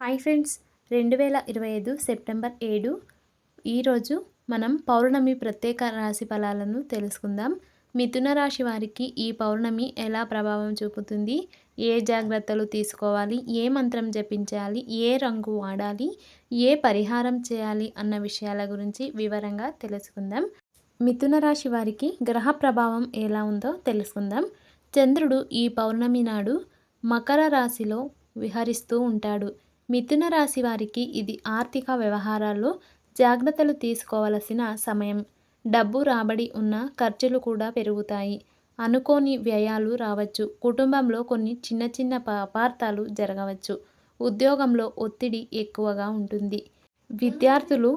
Hi friends రెండు వేల ఇరవై ఐదు సెప్టెంబర్ ఏడు ఈరోజు మనం పౌర్ణమి ప్రత్యేక రాశి ఫలాలను తెలుసుకుందాం. మిథున రాశి వారికి ఈ పౌర్ణమి ఎలా ప్రభావం చూపుతుంది? ఏ జాగ్రత్తలు తీసుకోవాలి? ఏ మంత్రం జపించాలి? ఏ రంగు వాడాలి? ఏ పరిహారం చేయాలి? అన్న విషయాల గురించి వివరంగా తెలుసుకుందాం. మిథున రాశి వారికి గ్రహ ప్రభావం ఎలా ఉందో తెలుసుకుందాం. చంద్రుడు ఈ పౌర్ణమి నాడు మకర రాశిలో విహరిస్తూ ఉంటాడు. మిథున రాశి వారికి ఇది ఆర్థిక వ్యవహారాల్లో జాగ్రత్తలు తీసుకోవలసిన సమయం. డబ్బు రాబడి ఉన్న ఖర్చులు కూడా పెరుగుతాయి. అనుకోని వ్యయాలు రావచ్చు. కుటుంబంలో కొన్ని చిన్న చిన్న అపార్థాలు జరగవచ్చు. ఉద్యోగంలో ఒత్తిడి ఎక్కువగా ఉంటుంది. విద్యార్థులు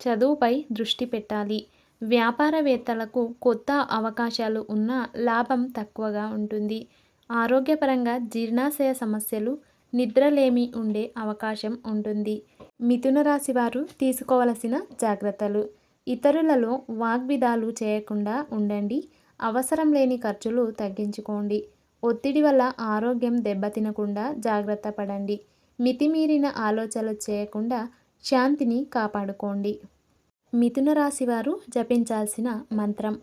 చదువుపై దృష్టి పెట్టాలి. వ్యాపారవేత్తలకు కొత్త అవకాశాలు ఉన్న లాభం తక్కువగా ఉంటుంది. ఆరోగ్యపరంగా జీర్ణాశయ సమస్యలు నిద్రలేమి ఉండే అవకాశం ఉంటుంది. మిథున రాశి వారు తీసుకోవలసిన జాగ్రత్తలు. ఇతరులలో వాగ్విధాలు చేయకుండా ఉండండి. అవసరం లేని ఖర్చులు తగ్గించుకోండి. ఒత్తిడి వల్ల ఆరోగ్యం దెబ్బతినకుండా జాగ్రత్త పడండి. మితిమీరిన ఆలోచనలు చేయకుండా శాంతిని కాపాడుకోండి. మిథున రాశి వారు జపించాల్సిన మంత్రం.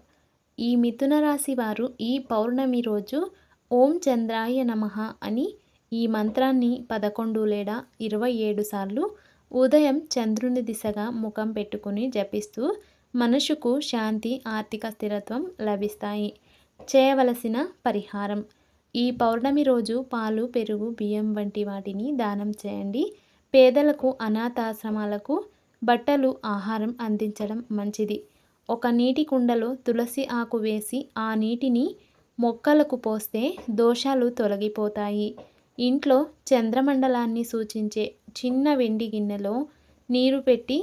ఈ మిథున రాశి వారు ఈ పౌర్ణమి రోజు ఓం చంద్రాయ నమ అని ఈ మంత్రాన్ని పదకొండు లేదా ఇరవై ఏడు సార్లు ఉదయం చంద్రుని దిశగా ముఖం పెట్టుకుని జపిస్తూ మనసుకు శాంతి ఆర్థిక స్థిరత్వం లభిస్తాయి. చేయవలసిన పరిహారం. ఈ పౌర్ణమి రోజు పాలు పెరుగు బియ్యం వంటి వాటిని దానం చేయండి. పేదలకు అనాథాశ్రమాలకు బట్టలు ఆహారం అందించడం మంచిది. ఒక నీటి కుండలో తులసి ఆకు వేసి ఆ నీటిని మొక్కలకు పోస్తే దోషాలు తొలగిపోతాయి. ఇంట్లో చంద్రమండలాన్ని సూచించే చిన్న వెండి గిన్నెలో నీరు పెట్టి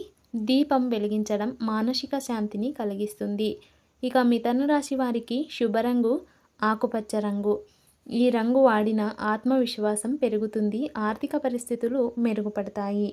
దీపం వెలిగించడం మానసిక శాంతిని కలిగిస్తుంది. ఇక మిథున రాశి వారికి శుభరంగు ఆకుపచ్చ రంగు. ఈ రంగు వాడిన ఆత్మవిశ్వాసం పెరుగుతుంది ఆర్థిక పరిస్థితులు మెరుగుపడతాయి.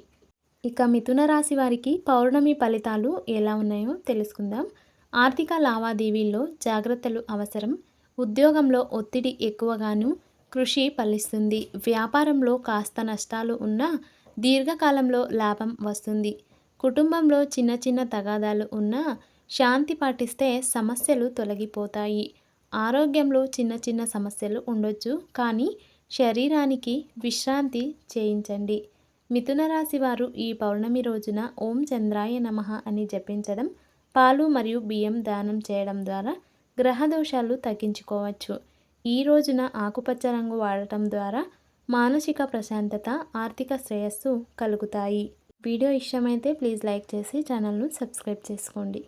ఇక మిథున రాశి వారికి పౌర్ణమి ఫలితాలు ఎలా ఉన్నాయో తెలుసుకుందాం. ఆర్థిక లావాదేవీల్లో జాగ్రత్తలు అవసరం. ఉద్యోగంలో ఒత్తిడి ఎక్కువగాను కృషి ఫలిస్తుంది. వ్యాపారంలో కాస్త నష్టాలు ఉన్నా దీర్ఘకాలంలో లాభం వస్తుంది. కుటుంబంలో చిన్న చిన్న తగాదాలు ఉన్నా శాంతి పాటిస్తే సమస్యలు తొలగిపోతాయి. ఆరోగ్యంలో చిన్న చిన్న సమస్యలు ఉండొచ్చు కానీ శరీరానికి విశ్రాంతి చేయించండి. మిథున రాశి వారు ఈ పౌర్ణమి రోజున ఓం చంద్రాయ నమ అని జపించడం పాలు మరియు బియ్యం దానం చేయడం ద్వారా గ్రహదోషాలు తగ్గించుకోవచ్చు. ఈ రోజున ఆకుపచ్చ రంగు వాడటం ద్వారా మానసిక ప్రశాంతత ఆర్థిక శ్రేయస్సు కలుగుతాయి. వీడియో ఇష్టమైతే ప్లీజ్ లైక్ చేసి ఛానల్ను సబ్స్క్రైబ్ చేసుకోండి.